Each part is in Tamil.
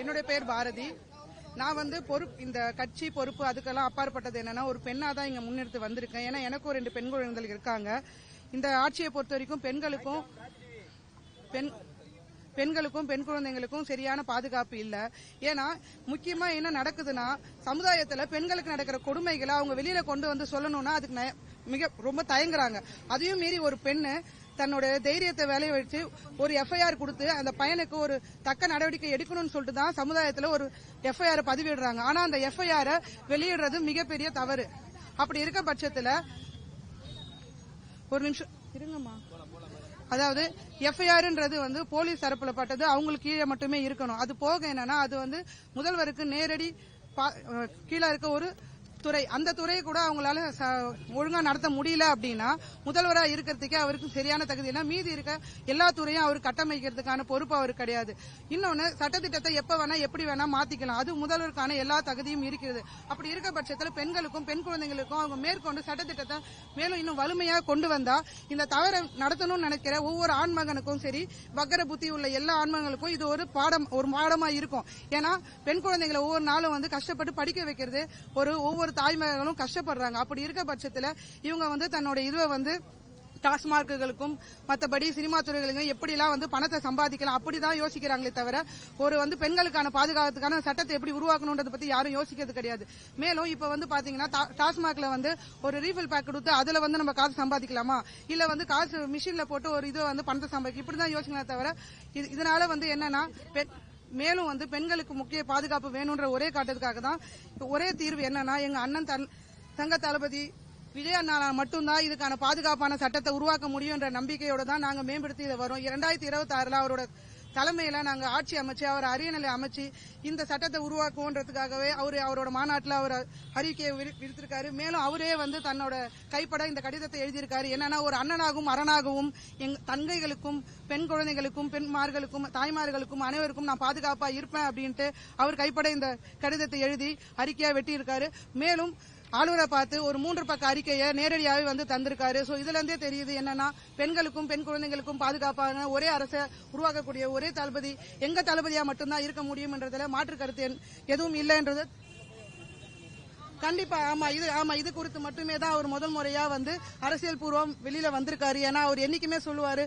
என்னுடைய பேர் பாரதி. நான் வந்து பொறுப்பு இந்த கட்சி பொறுப்பு அதுக்கெல்லாம் அப்பாற்பட்டது என்னன்னா ஒரு பெண்ணா தான் இங்க முன்னெடுத்து வந்திருக்கேன். ஏன்னா எனக்கும் ரெண்டு பெண் குழந்தைகள் இருக்காங்க. இந்த ஆட்சியை பொறுத்த வரைக்கும் பெண்களுக்கும் பெண் பெண்களுக்கும் பெண் குழந்தைங்களுக்கும் சரியான பாதுகாப்பு இல்ல. ஏன்னா முக்கியமா என்ன நடக்குதுன்னா சமுதாயத்துல பெண்களுக்கு நடக்கிற கொடுமைகளை அவங்க வெளியில கொண்டு வந்து சொல்லணும்னா அதுக்கு மிக ரொம்ப தயங்குறாங்க. அதையும் மீறி ஒரு பெண்ணு தன்னோட தைரியத்தை வேலைய வச்சு ஒரு எஃப்ஐஆர் கொடுத்து அந்த பையனுக்கு ஒரு தக்க நடவடிக்கை எடுக்கணும்னு சொல்லிட்டு தான் சமுதாயத்தில் ஒரு எஃப்ஐஆர் பதிவிடுறாங்க. ஆனா அந்த எஃப்ஐஆர் வெளியிடுறது மிகப்பெரிய தவறு. அப்படி இருக்க பட்சத்தில் ஒரு நிமிஷம் இருங்கம்மா. அதாவது எஃப்ஐஆர்ன்றது வந்து போலீஸ் தரப்புல பட்டது அவங்களுக்கு கீழே மட்டுமே இருக்கணும். அது போக என்னன்னா அது வந்து முதல்வருக்கு நேரடி பா- கீழே இருக்க ஒரு துறை அந்த துறையை கூட அவங்களால ச- ஒழுங்கா நடத்த முடியல அப்படின்னா முதல்வராக இருக்கிறதுக்கே அவருக்கு சரியான தகுதி இல்லை. மீதி இருக்க எல்லா துறையும் அவர் கட்டமைக்கிறதுக்கான பொறுப்பு அவருக்கு கிடையாது. இன்னொன்னு சட்டத்திட்டத்தை எப்ப வேணா எப்படி வேணா மாத்திக்கலாம். அது முதல்வருக்கான எல்லா தகுதியும் இருக்கிறது. அப்படி இருக்க பட்சத்தில் பெண்களுக்கும் பெண் குழந்தைகளுக்கும் அவங்க மேற்கொண்டு சட்டத்திட்டத்தை மேலும் இன்னும் வலிமையாக கொண்டு வந்தா இந்த தவறை நடத்தணும்னு நினைக்கிற ஒவ்வொரு ஆண்மகனுக்கும் சரி வக்கர புத்தி உள்ள எல்லா ஆண்மகங்களுக்கும் இது ஒரு பாடம் ஒரு பாடமா இருக்கும். ஏன்னா பெண் குழந்தைகளை ஒவ்வொரு நாளும் வந்து கஷ்டப்பட்டு படிக்க வைக்கிறது ஒரு ஒவ்வொரு தாய்மகளும் கஷ்டப்படுறாங்க. அப்படி இருக்க பட்சத்துல இவங்க வந்து தன்னோட இதுவை வந்து டாஸ்மார்க்குகளுக்கும் மற்றபடி சினிமா துறைகளுக்கும் எப்படிலாம் வந்து பணத்தை சம்பாதிக்கலாம் அப்படிதான் யோசிக்கிறாங்களே தவிர ஒரு வந்து பெண்களுக்கான பாதுகாப்புக்கான சட்டத்தை எப்படி உருவாக்கணுன்றத பத்தி யாரும் யோசிக்கிறது கிடையாது. மேலும் இப்ப வந்து பாத்தீங்கன்னா டா- டாஸ்மாக்ல வந்து ஒரு ரீஃபில் பேக் கொடுத்து அதுல வந்து நம்ம காசு சம்பாதிக்கலாமா? இல்ல வந்து காசு மிஷின்ல போட்டு ஒரு இது வந்து பணத்தை சம்பாதிக்க இப்படிதான் யோசிக்கலாம் தவிர இது- இதனால வந்து என்னன்னா மேலும் வந்து பெண்களுக்கு முக்கிய பாதுகாப்பு வேணும்ன்ற ஒரே காட்டுறதுக்காக தான் ஒரே தீர்வு என்னன்னா எங்க அண்ணன் தன் தங்க தளபதி விஜய் அண்ணா மட்டும்தான் இதுக்கான பாதுகாப்பான சட்டத்தை உருவாக்க முடியும்ன்ற நம்பிக்கையோட தான் நாங்க மேம்படுத்தி இதை வரோம். இரண்டாயிரத்தி இருபத்தி ஆறுல அவரோட தலைமையில நாங்க ஆட்சி அமைச்சு அவர் அரியணை அமைச்சு இந்த சட்டத்தை உருவாக்குவோன்றதுக்காகவே அவரு அவரோட மாநாட்டில் அவர் அறிக்கையை விடுத்திருக்காரு மேலும் அவரே வந்து தன்னோட கைப்பட இந்த கடிதத்தை எழுதியிருக்காரு. என்னன்னா ஒரு அண்ணனாகவும் அரணாகவும் எங் தங்கைகளுக்கும் பெண் குழந்தைகளுக்கும் பெண்மார்களுக்கும் தாய்மார்களுக்கும் அனைவருக்கும் நான் பாதுகாப்பா இருப்பேன் அப்படின்ட்டு அவர் கைப்பட இந்த கடிதத்தை எழுதி அறிக்கையா வெட்டியிருக்காரு. மேலும் ஆளுநரை பார்த்து ஒரு மூன்று பக்க அறிக்கையை நேரடியாகவே வந்து தந்திருக்காரு. சோ இதுல இருந்தே தெரியுது என்னன்னா பெண்களுக்கும் பெண் குழந்தைகளுக்கும் பாதுகாப்பான ஒரே அரசை உருவாக்கக்கூடிய ஒரே தளபதி எங்க தளபதியா மட்டும்தான் இருக்க முடியும்ன்றதுல மாற்று கருத்து எதுவும் இல்லைன்றது கண்டிப்பா ஆமா இது ஆமா இது குறித்து மட்டுமே தான் அவர் முதல் முறையா வந்து அரசியல் பூர்வம் வெளியில வந்திருக்காரு. ஏன்னா அவர் என்னைக்குமே சொல்லுவாரு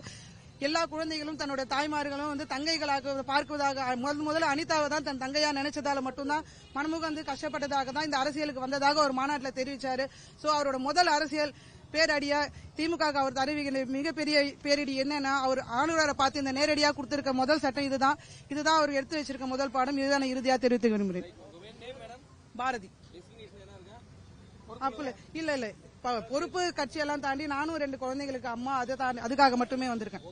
எல்லா குழந்தைகளும் தன்னோட தாய்மார்களும் வந்து தங்கைகளாக பார்க்குவதாக முதல் முதல்ல அனிதாவை தான் தன் தங்கையா நினைச்சதால மட்டும்தான் மனமுகந்து கஷ்டப்பட்டதாக தான் இந்த அரசியலுக்கு வந்ததாக ஒரு மாநாட்டில் தெரிவிச்சாரு. சோ அவரோட முதல் அரசியல் பேரடியா திமுக அவர் அறிவிக்கிற மிகப்பெரிய பேரிடி என்னன்னா அவர் ஆளுநரை பார்த்து இந்த நேரடியா கொடுத்திருக்க முதல் சட்டம் இதுதான். இதுதான் அவர் எடுத்து வச்சிருக்க முதல் பாடம். இதுதான் நான் இறுதியா தெரிவித்து விரும்புகிறேன். பாரதி. அப்பல இல்ல இல்ல. பொறுப்பு கட்சியெல்லாம் தாண்டி நானும் ரெண்டு குழந்தைங்களுக்கு அம்மா அதை தாண்டி அதுக்காக மட்டுமே வந்திருக்கேன்.